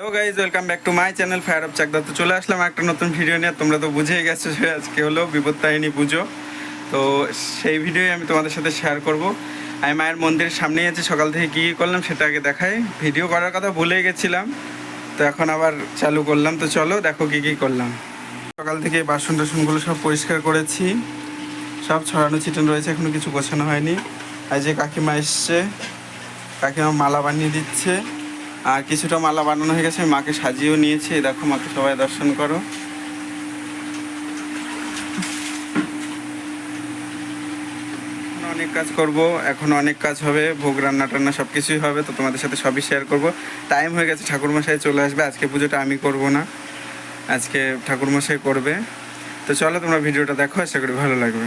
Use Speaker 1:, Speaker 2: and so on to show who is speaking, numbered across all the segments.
Speaker 1: Hello guys welcome back to my channel fire of Chakdah তো চলে আসলাম একটা নতুন ভিডিও নিয়ে। তোমরা তো বুঝেই গেছো যে আজকে হলো বিপত্তারিণী পুজো। তো সেই ভিডিওই আমি তোমাদের সাথে শেয়ার করব। আমি মায়ের মন্দিরের সামনেই আছি, সকাল থেকে কী করলাম সেটা আগে দেখাই। ভিডিও করার কথা ভুলে গেছিলাম। তো এখন আবার চালু করলাম। তো চলো দেখো কী কী করলাম। সকাল থেকে বাসন টাসনগুলো সব পরিষ্কার করেছি। সব ছড়ানো ছিটানো রয়েছে, এখনও কিছু গোছানো হয়নি। আর যে কাকিমা এসছে, কাকিমা মালা বানিয়ে দিচ্ছে। আর কিছুটা মালা বানানো হয়ে গেছে মাকে সাজিয়েও নিয়েছি। দেখো, মাকে সবাই দর্শন করো। অনেক কাজ করব, এখন অনেক কাজ হবে, ভোগ, রান্না টান্না সব কিছুই হবে, তো তোমাদের সাথে সবই শেয়ার করব। টাইম হয়ে গেছে, ঠাকুরমশাই চলে আসবে, আজকে পুজোটা আমি করব না, আজকে ঠাকুরমশাই করবে। তো চলো, তোমরা ভিডিওটা দেখো, আশা করি ভালো লাগবে।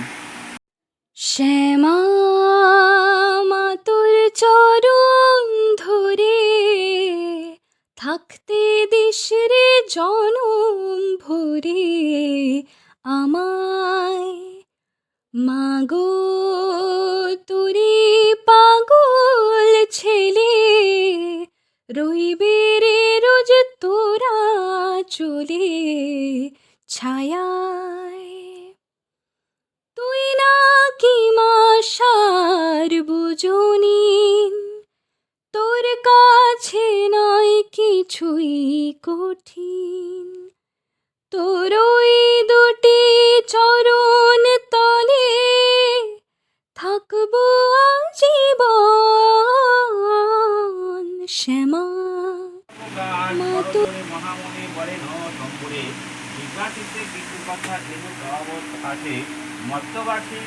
Speaker 2: শ্যামা জনম ভরে আমায়। মাগো, তোরে পাগল ছেলে, রইবে রে রোজ তোরা চলে ছায়ায়। তুই না কি মাসার বুঝনিন তোর কাছে নয় কিছুই কঠিন। তোর ওই দুটি চরণ তলে থাকব আজীবন শ্যামা।
Speaker 3: মহামণি বলেন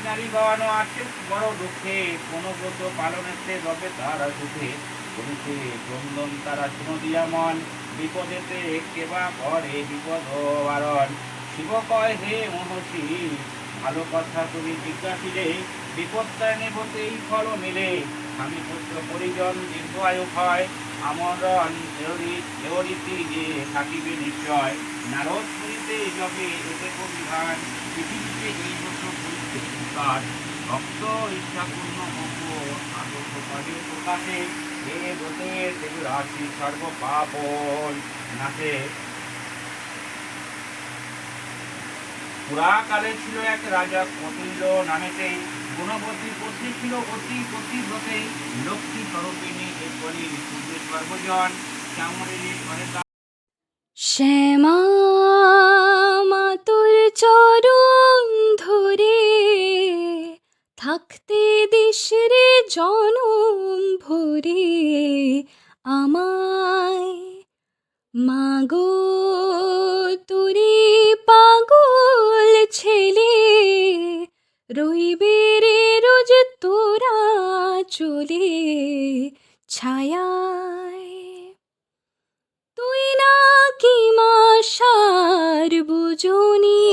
Speaker 3: নারী আছে, বড় দুঃখে, কোনো রবে তারা সুখে করিতে ক্রন্দন তারা শুনো দিয়া মন, বিপদেতে কেবা পরে বিপদ বারণ। শিব কয়, হে মহর্ষি ভালো কথা তুমি জিজ্ঞাসিলে, বিপদটা নেবতেই ফল মিলে। আমি পুত্র পরিজন দীর্ঘ আয়ু হয় আমরণ দেওরীতি যে থাকিবে নিশ্চয়। নারদ পুরীতে যবে এতে বিধান, পৃথিবীতে এই বছর পুরীতে ভক্ত ইচ্ছাপূর্ণ অঙ্গ আদর্শ প্রকাশে পুরাকালে ছিল এক রাজা কপিল নামেতে, গুণবতী পত্নী ছিল অতি পতিব্রতে। লক্ষ্মী স্বরূপিণী এরপরে সূর্যের সর্বজন
Speaker 2: শ্যামা মা তোর জনম ভরে আমায়। মাগো, তোরে পাগল ছেলে, রইবে রে রোজ তোরা চলে ছায়ায়। তুই না কি মাসার বুঝনি,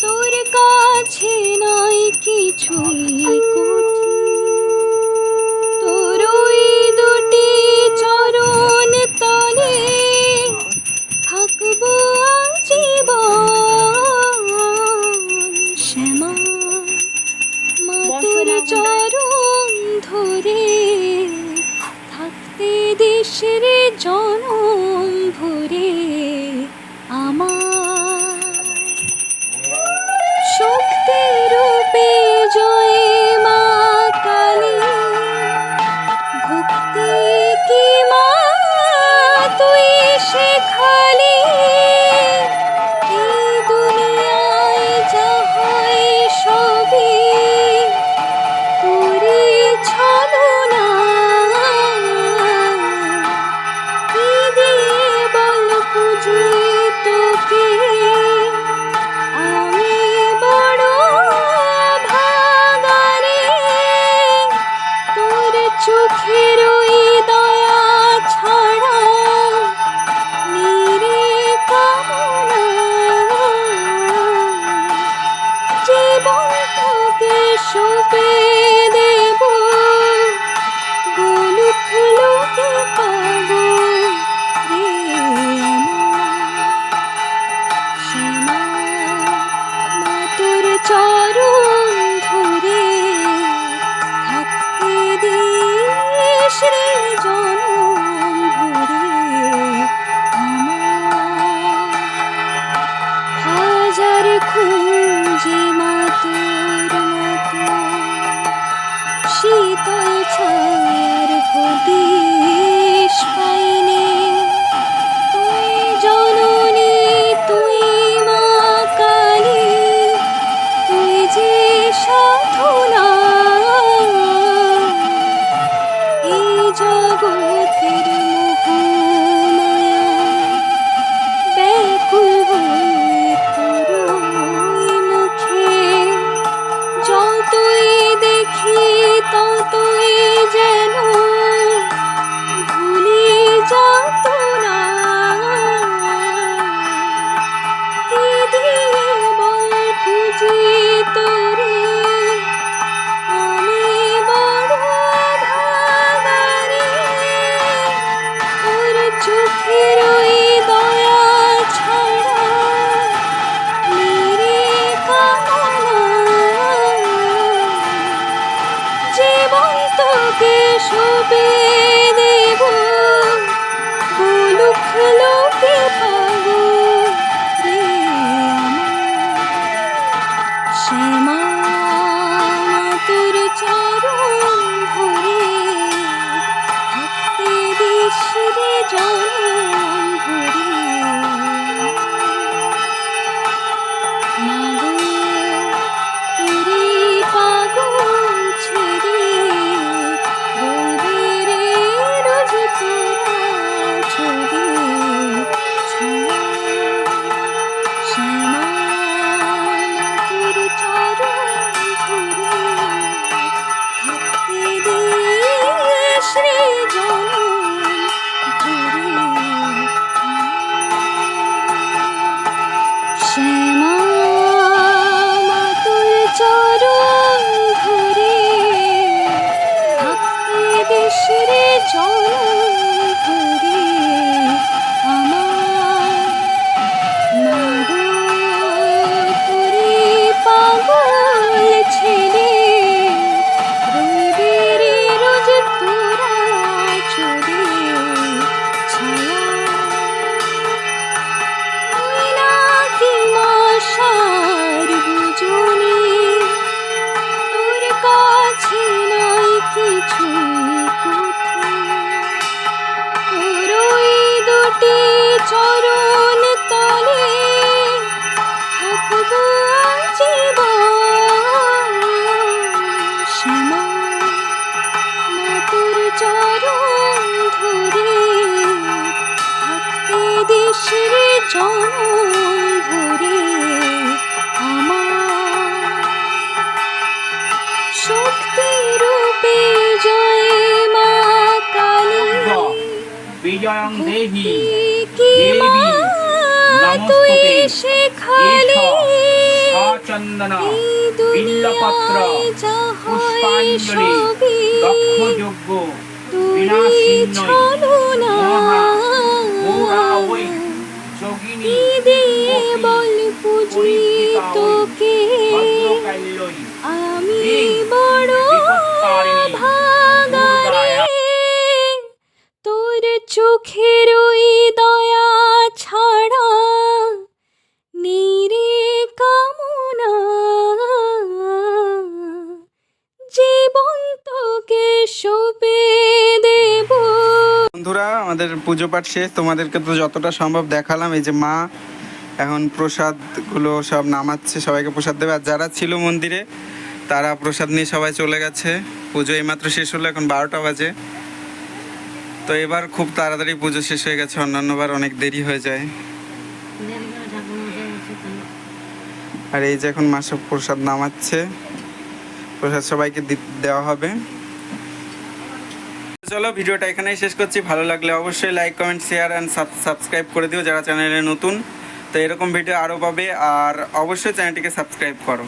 Speaker 2: তোর কাছে নয় কিছুই দেশের জনম ভরে শোবে দেব গোলুক লোকে চরণ তলে থাকব জীবন। শ্যামা, মা তোর চরণ ধরে থাকতে দিস রে জনম ভরে আমার। শক্তি রূপে জয় মা কালী।
Speaker 3: বিজয়ং দেহি।
Speaker 2: কি। তুই শেখালি?
Speaker 3: বিল্লপত্র পুষ্পাঞ্জলি দক্ষ
Speaker 2: দিয়ে বল পুজি তোকে? আমি বড় ভাগারে তোর চোখের ওই
Speaker 1: আমাদের পুজো পাঠ শেষ, তোমাদেরকে তো যতটা সম্ভব দেখালাম, এই যে মা, এখন প্রসাদগুলো সব নামাচ্ছে, সবাইকে প্রসাদ দেবে। আর যারা ছিল মন্দিরে, তারা প্রসাদ নিয়ে সবাই চলে গেছে। পুজো এইমাত্র শেষ হলো, এখন বারোটা বাজে। তো এবার খুব তাড়াতাড়ি পুজো শেষ হয়ে গেছে, অন্যান্যবার অনেক দেরি হয়ে যায়। আর এই যে এখন মা সব প্রসাদ নামাচ্ছে, প্রসাদ সবাইকে দেওয়া হবে। চলো ভিডিওটা এখানেই শেষ করছি। ভালো লাগলে অবশ্যই like comment share and subscribe করে দিও যারা চ্যানেলে নতুন। তো এরকম ভিডিও আরও পাবে আর অবশ্যই চ্যানেলটিকে সাবস্ক্রাইব করো।